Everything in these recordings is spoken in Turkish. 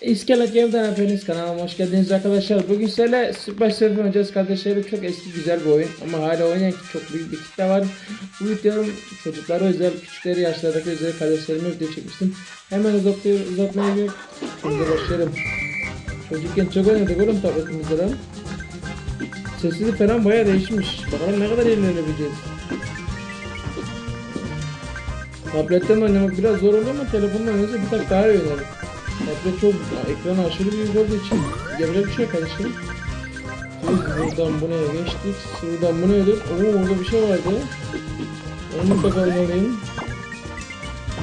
İskelet Yev'den hepiniz kanalıma hoş geldiniz arkadaşlar. Bugün sizlerle Süper Surf oynayacağız kardeşlerim. Çok eski güzel bir oyun ama hala oynayan çok büyük bir kitle var. Bu videom çocuklara özel, küçükleri yaşlardaki özel kardeşlerime video çekmiştim. Hemen uzatıyor, uzatmaya gerek. Şimdi başlayalım. Çocukken çok oynadık oğlum tabletimizde lan. Sesi falan bayağı değişmiş. Bakalım ne kadar ilerleyebileceğiz. Tabletten oynamak biraz zor oluyor ama telefonla oynarsa bir tak daha oynarım. Tablet çok ekran aşırı büyük olduğu için yapacak bir şey yok kardeşim. Biz buradan buraya geçtik. Şuradan bu nedir? Oo orada bir şey vardı. Onu mutlaka almalıyım.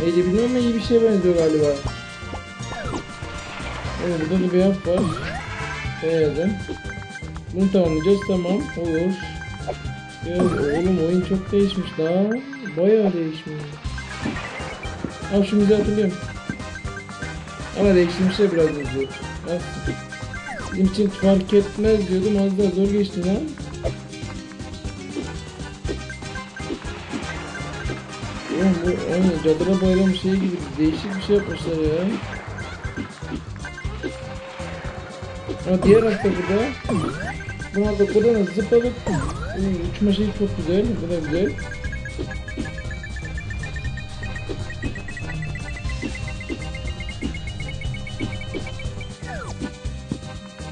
Neydi bilmiyorum ama iyi bir şeye benziyor galiba. Evet burada da bir harf var. Beğendim. Bunu tamamlayacağız tamam olur. Ya oğlum oyun çok değişmiş daha. Bayağı değişmiş. Al şu müziği hatırlıyorum. Ama değiştirmişler biraz müziği. Aslında. Bizim için fark etmez diyordum az daha zor geçti lan. Oğlum bu aynı cadıra bayram şeyi gibi değişik bir şey yapmışlar ya. Ama diğer hafta burada bu hafta buradan zıpladık. Uçma şeyi çok güzel, bu da güzel.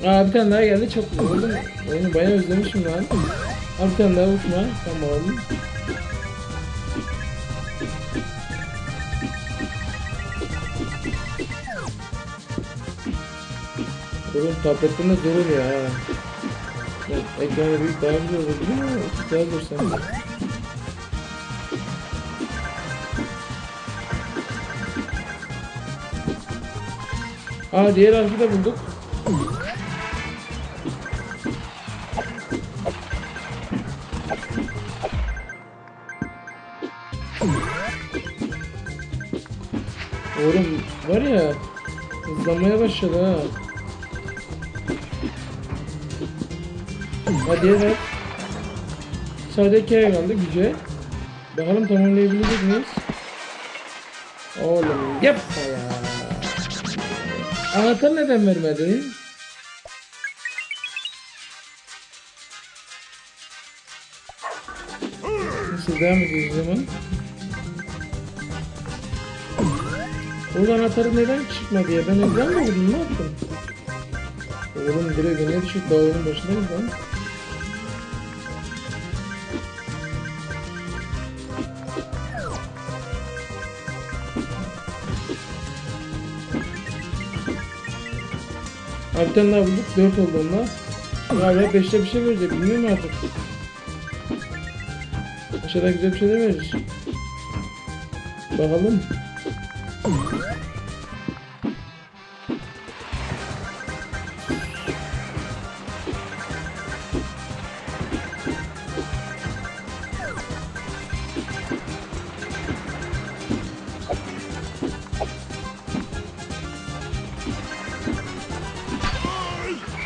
Aa bir tane daha geldi çok güzel oldu. Oyunu bayağı özlemişim lan. Aa bir tane daha uçma. Tamam. Oğlum tabletten de zor oluyor ha. Ya, Ekranı büyük daha güzel olur değil mi? Daha zor sanki. Aa diğer harfi bulduk. Oğlum var ya hızlanmaya başladı ha. Hadi evet. Sadece iki kaldı güce. Bakalım tamamlayabilecek miyiz? Oğlum yapma ya. Anahtar neden vermedi? Nasıl devam ediyoruz zaman? O anahtarı neden çıkmadı ya? Ben ekran mı vurdum? Ne yaptım? Oğlum direkt ne düşüp oyunun başındayız lan. Bir daha bulduk. 4 oldu onunla. Galiba 5'te bir şey verecek. Bilmiyorum artık. Aşağıda güzel bir şeyler verir. Bakalım.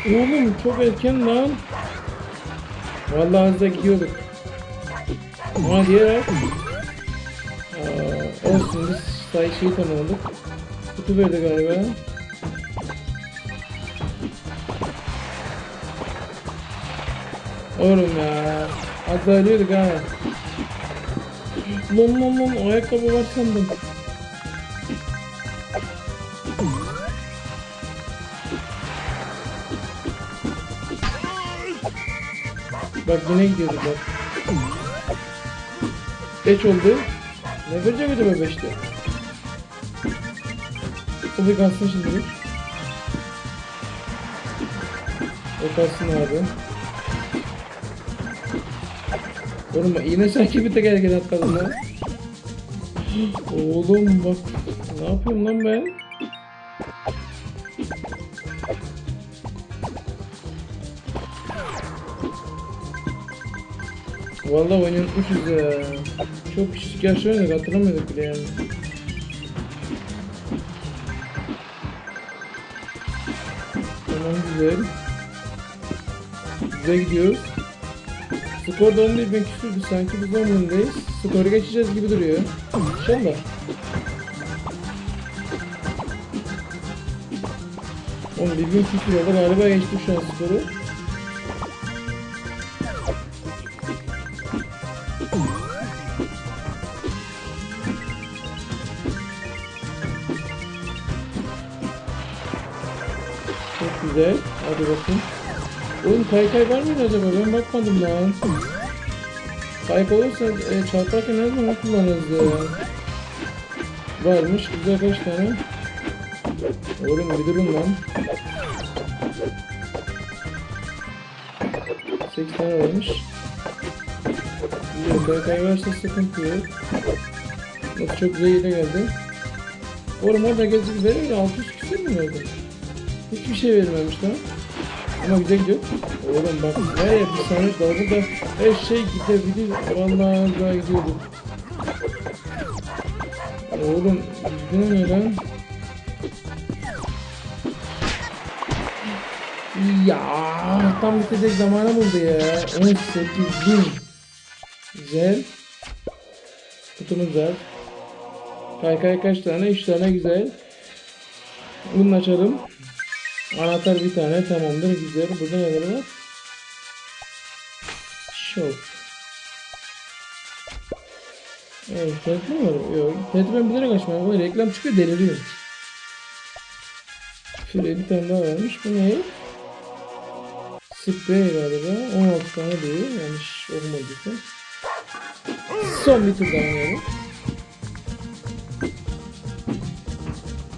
Oğlum çok erken lan. Vallahi hızla gidiyorduk. Ama diğer Aa, olsun biz sayı şeyi tamamladık. Kutu verdi galiba. Oğlum ya. Az daha ölüyorduk ha. Lan lan lan ayakkabı var sandım. Bak yine gidiyorduk bak. 5 oldu. Ne verecek acaba 5'te? O bir kalsın şimdilik. O kalsın abi. Oğlum yine sanki bir tek hareket atladım lan. Oğlum bak. Ne yapıyorum lan ben? Vallahi oyunu unutmuşuz ya. Çok küçük yaşta oynadık hatırlamıyorduk bile yani. Güzel. Güzel gidiyoruz. Skor da 11 bin küsürdü sanki biz 10 bindeyiz. Skoru geçeceğiz gibi duruyor. İnşallah. 11 bin küsur oldu galiba geçtik şu an skoru. Çok güzel. Hadi bakayım. Oğlum kaykay var mıydı acaba? Ben bakmadım lan. Kaykay olursa e, çarparken her zaman kullanırız ya. Varmış. Güzel kaç tane? Oğlum bir durun lan. 8 tane varmış. Güzel kaykay varsa sıkıntı yok. Bak çok güzel yere geldi. Oğlum orada gezip verir 600 küsur mu verdi? Hiçbir şey vermemiş lan. Ama güzel gidiyor. Oğlum bak var bir saniye dalga da her şey gidebilir. Vallahi güzel gidiyordu. Oğlum düzgün ne lan? Ya tam bitecek zamanı buldu ya. 18 bin. Güzel. Kutumuz var. Kaykay kaç tane? 3 tane güzel. Bunu açalım. Anahtar bir tane tamamdır güzel. Burada neler var? Shop. Evet, tehdit mi var? Yok. Tehdit ben bilerek açmıyorum. Ama reklam çıkıyor deliriyor. Şuraya bir tane daha varmış. Bu ne? Sprey galiba. 16 tane diyor. Yanlış olmadıysa. Son bir tur daha oynayalım.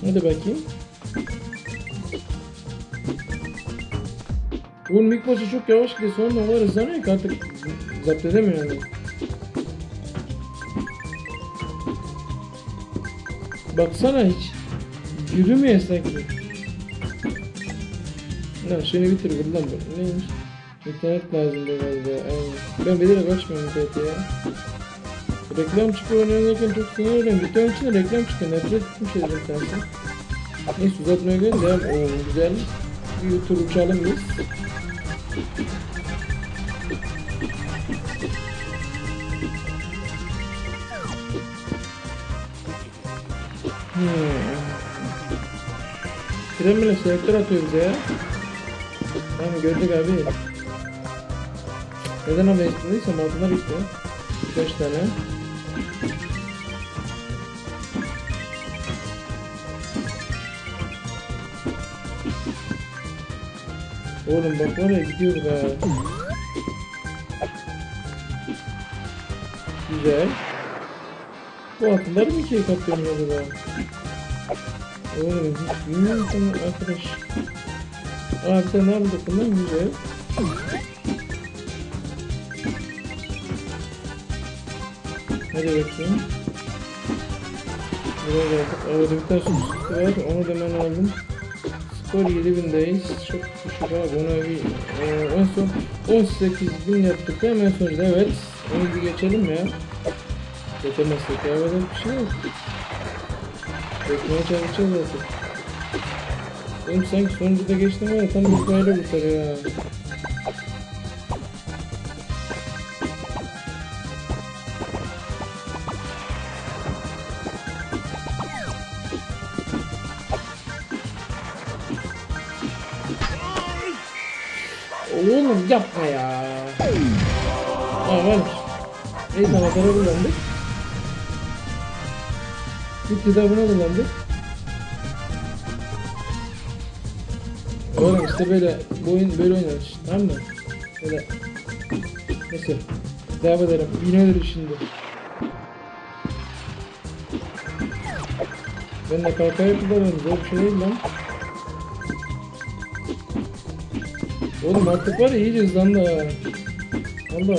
Hadi bakayım. Bu ilk başı çok yavaş gidiyor. Sonra o kadar hızlanıyor ki artık zapt edemiyor yani. Baksana hiç yürümüyor sanki. Ya şunu bitir buradan bak. Neymiş? İnternet lazım da galiba. Aynen. Ben bilerek açmıyorum interneti ya. Reklam çıkıyor oynarken çok sinir oluyorum. Bir tane içinde reklam çıkıyor. Nefret ettim şeyden tersi. Neyse uzatmaya gel. Devam. Oo güzel. Bir tur uçalım biz. Hmm. Tren bile selektör atıyor bize ya. Tamam gördük abi. Neden ama istediysem altına bitti. Birkaç tane. Oğlum bak var ya gidiyoruz. Güzel. Bu altınları mı ikiye katlıyorum acaba? Bilmiyorum sana arkadaş. Aa bir tane aldık bundan güzel. Hadi bakayım. Buraya geldik. Orada bir tane su var. Onu da ben aldım. Skor 7000'deyiz. Çok düşük abi. Ona bir, e, en son 18.000 yaptık değil? En sonunda evet. Onu bir geçelim ya. Geçemezsek ya. Böyle bir şey yok. Geçmeye çalışacağız artık. Oğlum sanki sonuncuda geçtim var ya tam böyle bu sarı ya. Oğlum yapma ya. Aa varmış. Neyse anahtarı kullandık. Bir de bunu kullandık. Oğlum işte böyle bu oyun böyle oynanır tamam mı? Böyle Neyse Devam edelim. Yine ölürüz şimdi Ben de kalkaya kullanıyorum zor bir şey değil lan. Oğlum artık var ya iyice hızlandı ha Valla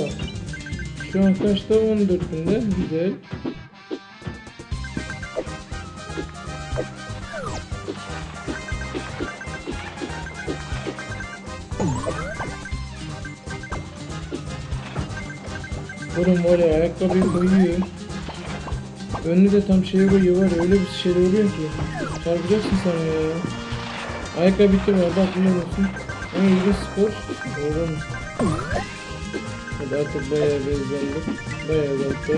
Şu an kaçta? 14 binde güzel Oğlum var ya ayakkabıyı koyuyor. Önünü de tam şeye koyuyor var öyle bir şey oluyor ki. Çarpacaksın sen ya. Ayakkabı bitti var bak biliyor musun? Ama iyi spor. Oğlum. Hadi artık bayağı bir hızlandık. Bayağı hatta.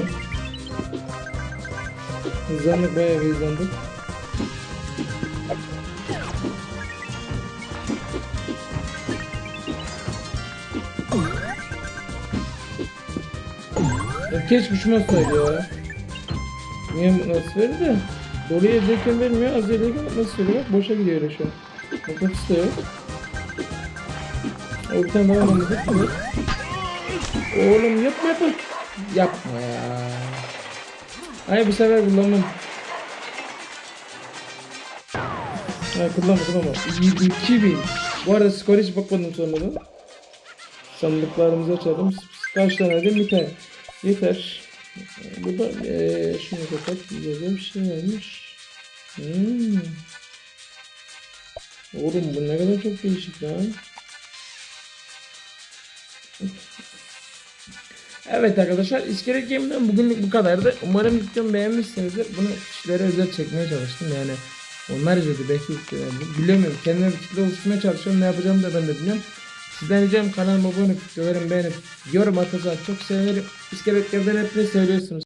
Hızlandık bayağı bir hızlandık. Keşke şuna ya. Niye nasıl verir de? Doluya ezeyken vermiyor, az ezeyken nasıl veriyor? Boşa gidiyor öyle şu an. Mıknatıs da yok. O bir tane daha mıknatıs mı? Oğlum yapma yapma. Yapma ya. Hayır bu sefer kullanmam. Ha kullanma kullanma. 2000. Bu arada skor hiç bakmadım sonradan. Sandıklarımızı açalım. Kaç tane de bir tane. Yeter. Burada eee şunu kapat. Güzel bir şey varmış. Hmm. Oğlum bu ne kadar çok değişik lan. Evet arkadaşlar İskelet Game'den bugünlük bu kadardı. Umarım videomu beğenmişsinizdir. Bunu kişilere özel çekmeye çalıştım yani. Onlar izledi belki yüklenelim. Bilemiyorum. Kendime bir kitle oluşturmaya çalışıyorum. Ne yapacağımı da ben de bilmiyorum. Sizden ricam kanalıma abone olup beğenip yorum atarsanız çok sevinirim. İskelet Game'den hep ne söylüyorsunuz.